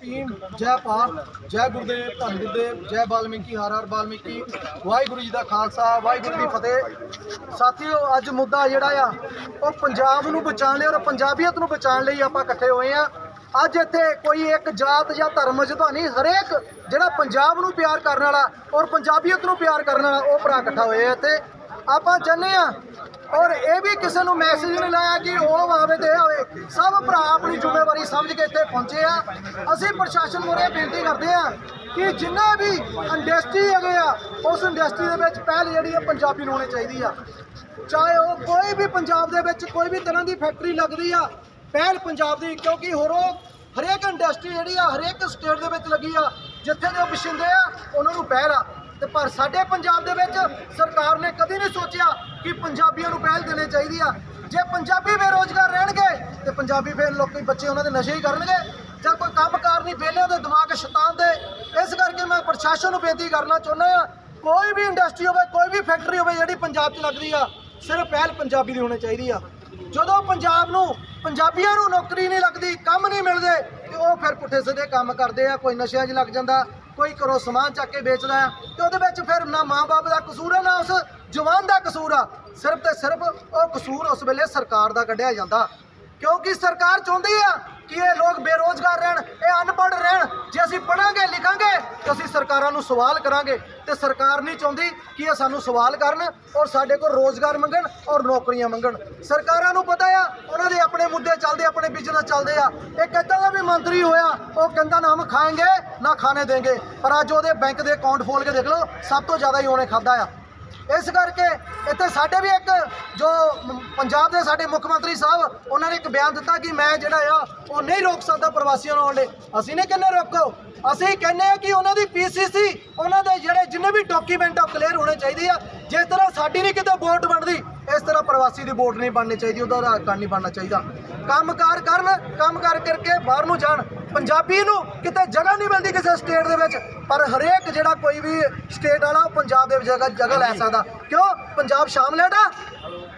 ਭੀਮ ਜੈ ਭਾਰਤ ਜੈ ਗੁਰਦੇਵ, ਧੰਨ ਗੁਰਦੇਵ, ਜੈ ਬਾਲਮੀਕੀ, ਹਰ ਹਰ ਬਾਲਮੀਕੀ। ਵਾਹਿਗੁਰੂ ਜੀ ਦਾ ਖਾਲਸਾ, ਵਾਹਿਗੁਰੂ ਦੀ ਫਤਿਹ। ਸਾਥੀਓ, ਅੱਜ ਮੁੱਦਾ ਜਿਹੜਾ ਆ, ਉਹ ਪੰਜਾਬ ਨੂੰ ਬਚਾਉਣ ਲਈ ਔਰ ਪੰਜਾਬੀਅਤ ਨੂੰ ਬਚਾਉਣ ਲਈ ਆਪਾਂ ਇਕੱਠੇ ਹੋਏ ਆ। ਅੱਜ ਇੱਥੇ ਕੋਈ ਇੱਕ ਜਾਤ ਜਾਂ ਧਰਮ ਜਦਾ ਨਹੀਂ, ਹਰੇਕ ਜਿਹੜਾ ਪੰਜਾਬ ਨੂੰ ਪਿਆਰ ਕਰਨ ਵਾਲਾ ਔਰ ਪੰਜਾਬੀਅਤ ਨੂੰ ਪਿਆਰ ਕਰਨ ਵਾਲਾ, ਉਹ ਭਰਾ ਇਕੱਠਾ ਹੋਏ ਆ ਇੱਥੇ। ਆਪਾਂ ਚਾਹੁੰਦੇ ਆ ਔਰ ਇਹ ਵੀ ਕਿਸੇ ਨੂੰ ਮੈਸੇਜ ਨਹੀਂ ਲਾਇਆ ਕਿ ਉਹ ਆਵੇ ਤੇ ਆਵੇ। ਸਭ ਭਰਾ ਆਪਣੀ ਜ਼ਿੰਮੇਵਾਰੀ ਸਮਝ ਕੇ ਇੱਥੇ ਪਹੁੰਚੇ ਆ। ਅਸੀਂ ਪ੍ਰਸ਼ਾਸਨ ਮੁਰੇ ਬੇਨਤੀ ਕਰਦੇ ਆ ਕਿ ਜਿੰਨਾ ਵੀ ਇੰਡਸਟਰੀ ਹੈਗੇ ਆ, ਉਸ ਇੰਡਸਟਰੀ ਦੇ ਵਿੱਚ ਪਹਿਲ ਜਿਹੜੀ ਆ ਪੰਜਾਬੀ ਨੂੰ ਹੋਣੀ ਚਾਹੀਦੀ ਆ। ਚਾਹੇ ਉਹ ਕੋਈ ਵੀ ਪੰਜਾਬ ਦੇ ਵਿੱਚ ਕੋਈ ਵੀ ਤਰ੍ਹਾਂ ਦੀ ਫੈਕਟਰੀ ਲੱਗਦੀ ਆ, ਪਹਿਲ ਪੰਜਾਬ ਦੀ, ਕਿਉਂਕਿ ਹੋਰ ਉਹ ਹਰੇਕ ਇੰਡਸਟਰੀ ਜਿਹੜੀ ਆ, ਹਰੇਕ ਸਟੇਟ ਦੇ ਵਿੱਚ ਲੱਗੀ ਆ, ਜਿੱਥੇ ਦੇ ਉਹ ਪਛਿੰਦੇ ਆ, ਉਹਨਾਂ ਨੂੰ ਪਹਿਲ ਆ। ਤੇ ਪਰ ਸਾਡੇ ਪੰਜਾਬ ਦੇ ਵਿੱਚ ਸਰਕਾਰ ਨੇ ਕਦੇ ਨਹੀਂ ਸੋਚਿਆ ਕਿ ਪੰਜਾਬੀਆਂ ਨੂੰ ਪਹਿਲ ਦੇਣੀ ਚਾਹੀਦੀ ਆ। ਜੇ ਪੰਜਾਬੀ ਬੇਰੋਜ਼ਗਾਰ ਰਹਿਣਗੇ ਤੇ ਪੰਜਾਬੀ ਫਿਰ ਲੋਕੀ ਬੱਚੇ ਉਹਨਾਂ ਦੇ ਨਸ਼ੇ ਹੀ ਕਰਨਗੇ ਜਾਂ ਕੋਈ ਕੰਮਕਾਰ ਨਹੀਂ, ਵਿਹਲਿਆਂ ਉਹਦੇ ਦਿਮਾਗ ਸ਼ੈਤਾਨ ਦੇ। ਇਸ ਕਰਕੇ ਮੈਂ ਪ੍ਰਸ਼ਾਸਨ ਨੂੰ ਬੇਨਤੀ ਕਰਨਾ ਚਾਹੁੰਦਾ ਆ, ਕੋਈ ਵੀ ਇੰਡਸਟਰੀ ਹੋਵੇ, ਕੋਈ ਵੀ ਫੈਕਟਰੀ ਹੋਵੇ ਜਿਹੜੀ ਪੰਜਾਬ 'ਚ ਲੱਗਦੀ ਆ, ਸਿਰਫ ਪਹਿਲ ਪੰਜਾਬੀ ਦੀ ਹੋਣੀ ਚਾਹੀਦੀ ਆ। ਜਦੋਂ ਪੰਜਾਬ ਨੂੰ, ਪੰਜਾਬੀਆਂ ਨੂੰ ਨੌਕਰੀ ਨਹੀਂ ਲੱਗਦੀ, ਕੰਮ ਨਹੀਂ ਮਿਲਦੇ ਉਹ ਫਿਰ ਪੁੱਠੇ ਸਿੱਧੇ ਕੰਮ ਕਰਦੇ ਆ, ਕੋਈ ਨਸ਼ਿਆਂ 'ਚ ਲੱਗ ਜਾਂਦਾ, ਕੋਈ ਘਰੋਂ ਸਮਾਨ ਚੱਕ ਕੇ ਵੇਚਦਾ ਆ ਤੇ ਉਹਦੇ ਵਿੱਚ ਫਿਰ ਨਾ ਮਾਂ-ਬਾਪ ਦਾ ਕਸੂਰ ਹੈ ਨਾ ਉਸ ਜਵਾਨ ਦਾ ਕਸੂਰ ਆ। ਸਿਰਫ ਤੇ ਸਿਰਫ ਉਹ ਕਸੂਰ ਉਸ ਵੇਲੇ ਸਰਕਾਰ ਦਾ ਕੱਢਿਆ ਜਾਂਦਾ। ਕਿਉਂਕਿ ਸਰਕਾਰ ਚਾਹੁੰਦੀ ਆ ਕਿ ਇਹ ਲੋਕ ਬੇਰੋਜ਼ਗਾਰ ਰਹਿਣ, ਇਹ ਅਨਪੜ੍ਹ ਰਹਿਣ। ਅਸੀਂ ਪੜਾਂਗੇ, ਲਿਖਾਂਗੇ ਤਾਂ ਅਸੀਂ ਸਰਕਾਰਾਂ ਨੂੰ ਸਵਾਲ ਕਰਾਂਗੇ ਤੇ ਸਰਕਾਰ ਨਹੀਂ ਚਾਹੁੰਦੀ ਕਿ ਇਹ ਸਾਨੂੰ ਸਵਾਲ ਕਰਨ ਔਰ ਸਾਡੇ ਕੋਲ ਰੋਜ਼ਗਾਰ ਮੰਗਣ ਔਰ ਨੌਕਰੀਆਂ ਮੰਗਣ। ਸਰਕਾਰਾਂ ਨੂੰ ਪਤਾ ਆ, ਉਹਨਾਂ ਦੇ ਆਪਣੇ ਮੁੱਦੇ ਚੱਲਦੇ, ਆਪਣੇ ਬਿਜ਼ਨਸ ਚੱਲਦੇ ਆ। ਇੱਕ ਏਦਾਂ ਦਾ ਵੀ ਮੰਤਰੀ ਹੋਇਆ, ਉਹ ਕਹਿੰਦਾ ਨਾ ਹਮ ਖਾਏਂਗੇ, ਨਾ ਖਾਣੇ ਦੇਂਗੇ। ਪਰ ਅੱਜ ਉਹਦੇ ਬੈਂਕ ਦੇ ਅਕਾਊਂਟ ਫੋਲ ਕੇ ਦੇਖ ਲਓ, ਸਭ ਤੋਂ ਜ਼ਿਆਦਾ ਹੀ ਉਹਨੇ ਖਾਦਾ ਆ। ਇਸ ਕਰਕੇ ਇੱਥੇ ਸਾਡੇ ਵੀ ਇੱਕ ਜੋ ਪੰਜਾਬ ਦੇ ਸਾਡੇ ਮੁੱਖ ਮੰਤਰੀ ਸਾਹਿਬ, ਉਹਨਾਂ ਨੇ ਇੱਕ ਬਿਆਨ ਦਿੱਤਾ ਕਿ ਮੈਂ ਜਿਹੜਾ ਆ, ਉਹ ਨਹੀਂ ਰੋਕ ਸਕਦਾ ਪ੍ਰਵਾਸੀਆਂ ਨੂੰ ਆਉਣ ਲਈ। ਅਸੀਂ ਨਹੀਂ ਕਹਿੰਦੇ ਰੋਕੋ। ਅਸੀਂ ਕਹਿੰਦੇ ਆ ਕਿ ਉਹਨਾਂ ਦੀ ਪੀਸੀਸੀ ਉਹਨਾਂ ਦੇ ਜਿਹੜੇ ਜਿੰਨੇ ਵੀ ਡਾਕੂਮੈਂਟ ਆ ਕਲੀਅਰ ਹੋਣੇ ਚਾਹੀਦੇ ਆ। ਜਿਸ ਤਰ੍ਹਾਂ ਸਾਡੀ ਨਹੀਂ ਕਿਤੇ ਵੋਟ ਬਣਦੀ, ਇਸ ਤਰ੍ਹਾਂ ਪ੍ਰਵਾਸੀ ਦੀ ਵੋਟ ਨਹੀਂ ਬਣਨੀ ਚਾਹੀਦੀ, ਉਹਦਾ ਆਧਾਰ ਕਾਰਡ ਨਹੀਂ ਬਣਨਾ ਚਾਹੀਦਾ। ਕੰਮਕਾਰ ਕਰਨ ਕੰਮਕਾਰ ਕਰਕੇ ਬਾਹਰ ਨੂੰ ਜਾਣ। ਪੰਜਾਬੀ ਨੂੰ ਕਿਤੇ ਜਗ੍ਹਾ ਨਹੀਂ ਮਿਲਦੀ ਕਿਸੇ ਸਟੇਟ ਦੇ ਵਿੱਚ ਪਰ ਹਰੇਕ ਜਿਹੜਾ ਕੋਈ ਵੀ ਸਟੇਟ ਵਾਲਾ ਉਹ ਪੰਜਾਬ ਦੇ ਵਿੱਚ ਜਗ੍ਹਾ ਜਗ੍ਹਾ ਲੈ ਸਕਦਾ। ਕਿਉਂ? ਪੰਜਾਬ ਸ਼ਾਮਲੇਟ ਆ।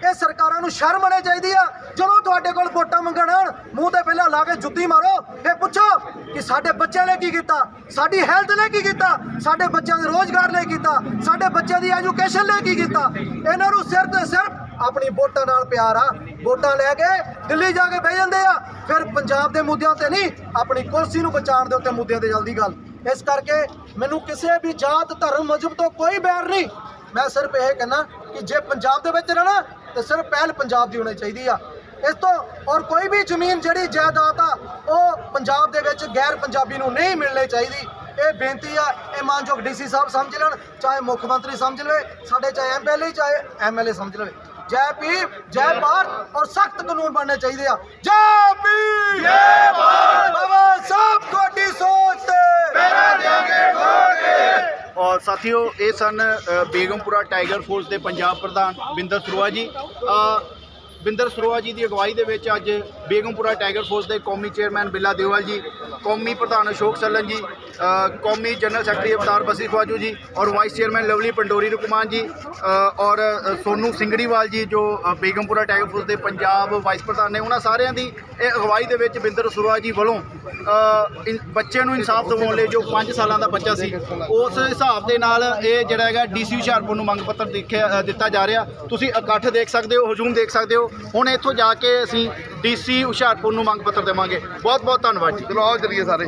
ਇਹ ਸਰਕਾਰਾਂ ਨੂੰ ਸ਼ਰਮ ਆਉਣੀ ਚਾਹੀਦੀ ਆ। ਜਦੋਂ ਤੁਹਾਡੇ ਕੋਲ ਵੋਟਾਂ ਮੰਗਣ ਆਉਣ ਮੂੰਹ ਤੇ ਪਹਿਲਾਂ ਲਾ ਕੇ ਜੁੱਤੀ ਮਾਰੋ। ਫਿਰ ਪੁੱਛੋ ਕਿ ਸਾਡੇ ਬੱਚਿਆਂ ਨੇ ਕੀ ਕੀਤਾ? ਸਾਡੀ ਹੈਲਥ ਨੇ ਕੀ ਕੀਤਾ? ਸਾਡੇ ਬੱਚਿਆਂ ਦੇ ਰੋਜ਼ਗਾਰ ਲਈ ਕੀਤਾ? ਸਾਡੇ ਬੱਚਿਆਂ ਦੀ ਐਜੂਕੇਸ਼ਨ ਲਈ ਕੀ ਕੀਤਾ? ਇਹਨਾਂ ਨੂੰ ਸਿਰ ਤੇ ਸਿਰਫ ਆਪਣੀ ਵੋਟਾਂ ਨਾਲ ਪਿਆਰ ਆ। ਵੋਟਾਂ ਲੈ ਕੇ ਦਿੱਲੀ ਜਾ ਕੇ ਬਹਿ ਜਾਂਦੇ ਆ। ਫਿਰ ਪੰਜਾਬ ਦੇ ਮੁੱਦਿਆਂ ਤੇ ਨਹੀਂ, ਆਪਣੀ ਕੁਰਸੀ ਨੂੰ ਬਚਾਉਣ ਦੇ ਉੱਤੇ ਮੁੱਦਿਆਂ ਤੇ ਜਲਦੀ ਗੱਲ। ਇਸ ਕਰਕੇ ਮੈਨੂੰ ਕਿਸੇ ਵੀ ਜਾਤ, ਧਰਮ, ਮਜ਼ਹਬ ਤੋਂ ਕੋਈ ਬੈਰ ਨਹੀਂ। ਮੈਂ ਸਿਰਫ ਇਹ ਕਹਿੰਦਾ ਕਿ ਜੇ ਪੰਜਾਬ ਦੇ ਵਿੱਚ ਰਹਿਣਾ, ਤੇ ਸਿਰਫ ਪਹਿਲ ਪੰਜਾਬ ਦੀ ਹੋਣੀ ਚਾਹੀਦੀ ਆ। ਇਸ ਤੋਂ ਔਰ ਕੋਈ ਵੀ ਜ਼ਮੀਨ ਜਿਹੜੀ ਜਾਇਦਾਦ ਆ, ਉਹ ਪੰਜਾਬ ਦੇ ਵਿੱਚ ਗੈਰ ਪੰਜਾਬੀ ਨੂੰ ਨਹੀਂ ਮਿਲਣੀ ਚਾਹੀਦੀ। ਇਹ ਬੇਨਤੀ ਆ, ਇਹ ਮਾਨਯੋਗ ਡੀਸੀ ਸਾਹਿਬ ਸਮਝ ਲੈਣ, ਚਾਹੇ ਮੁੱਖ ਮੰਤਰੀ ਸਮਝ ਲਵੇ, ਸਾਡੇ ਚਾਹੇ ਐਮਐਲਏ ਚਾਹੇ ਐਮਐਲਏ ਸਮਝ ਲਵੇ। ਜੈ ਭੀਮ ਜੈ ਭਾਰਤ ਔਰ ਸਖਤ ਕਾਨੂੰਨ ਬਣਨੇ ਚਾਹੀਦੇ ਆ। ਜੈ ਭੀਮ! ਜੈ ਭਾਰਤ! ਬਾਬਾ ਸਾਹਿਬ ਤੁਹਾਡੀ ਸੋਚ ਤੇ। ਮੇਰਾ ਔਰ ਸਾਥੀਓ ਇਹ ਸਨ ਬੇਗਮਪੁਰਾ ਟਾਈਗਰ ਫੋਰਸ ਦੇ ਪੰਜਾਬ ਪ੍ਰਧਾਨ ਬਿੰਦਰ ਸਰੋਆ ਜੀ। ਬਿੰਦਰ ਸਰੋਆ ਜੀ ਦੀ ਅਗਵਾਈ ਦੇ ਵਿੱਚ ਅੱਜ ਬੇਗਮਪੁਰਾ ਟਾਈਗਰ ਫੋਰਸ ਦੇ ਕੌਮੀ ਚੇਅਰਮੈਨ ਬਿੱਲਾ ਦੇਵਾਲ ਜੀ ਕੌਮੀ ਪ੍ਰਧਾਨ ਅਸ਼ੋਕ ਸੱਲਨ ਜੀ ਕੌਮੀ ਜਨਰਲ ਸੈਕਟਰੀ ਅਵਤਾਰ ਬਸੀ ਖਵਾਜੂ ਜੀ ਔਰ ਵਾਈਸ ਚੇਅਰਮੈਨ ਲਵਲੀ ਪੰਡੋਰੀ ਰੁਕਮਾਨ ਜੀ ਔਰ ਅ, ਸੋਨੂ ਸਿੰਗੜੀਵਾਲ ਜੀ ਜੋ ਬੇਗਮਪੁਰਾ ਟਾਈਗਰ ਫੋਰਸ ਦੇ ਪੰਜਾਬ ਵਾਈਸ ਪ੍ਰਧਾਨ ਨੇ ਉਹਨਾਂ ਸਾਰਿਆਂ ਦੀ ਇਹ ਅਗਵਾਈ ਦੇ ਵਿੱਚ ਬਿੰਦਰ ਸਰੋਆ ਜੀ ਵੱਲੋਂ ਇਨ- ਬੱਚੇ ਨੂੰ ਇਨਸਾਫ ਦਿਵਾਉਣ ਲਈ ਜੋ 5 ਸਾਲਾਂ ਦਾ ਬੱਚਾ ਸੀ ਉਸ ਹਿਸਾਬ ਦੇ ਨਾਲ ਇਹ ਜਿਹੜਾ ਹੈਗਾ ਡੀਸੀ ਹੁਸ਼ਿਆਰਪੁਰ ਨੂੰ ਮੰਗ ਪੱਤਰ ਦੇਖਿਆ ਦਿੱਤਾ ਜਾ ਰਿਹਾ। ਤੁਸੀਂ ਇਕੱਠ ਦੇਖ ਸਕਦੇ ਹੋ ਹਜੂਮ ਦੇਖ ਸਕਦੇ ਹੋ ਹੁਣ ਇੱਥੋਂ ਜਾ ਕੇ ਅਸੀਂ ਡੀਸੀ ਹੁਸ਼ਿਆਰਪੁਰ ਨੂੰ ਮੰਗ ਪੱਤਰ ਦੇਵਾਂਗੇ। ਬਹੁਤ ਬਹੁਤ ਧੰਨਵਾਦ ਜੀ। ਚਲੋ, ਆਓ ਚਲੀਏ ਸਾਰੇ।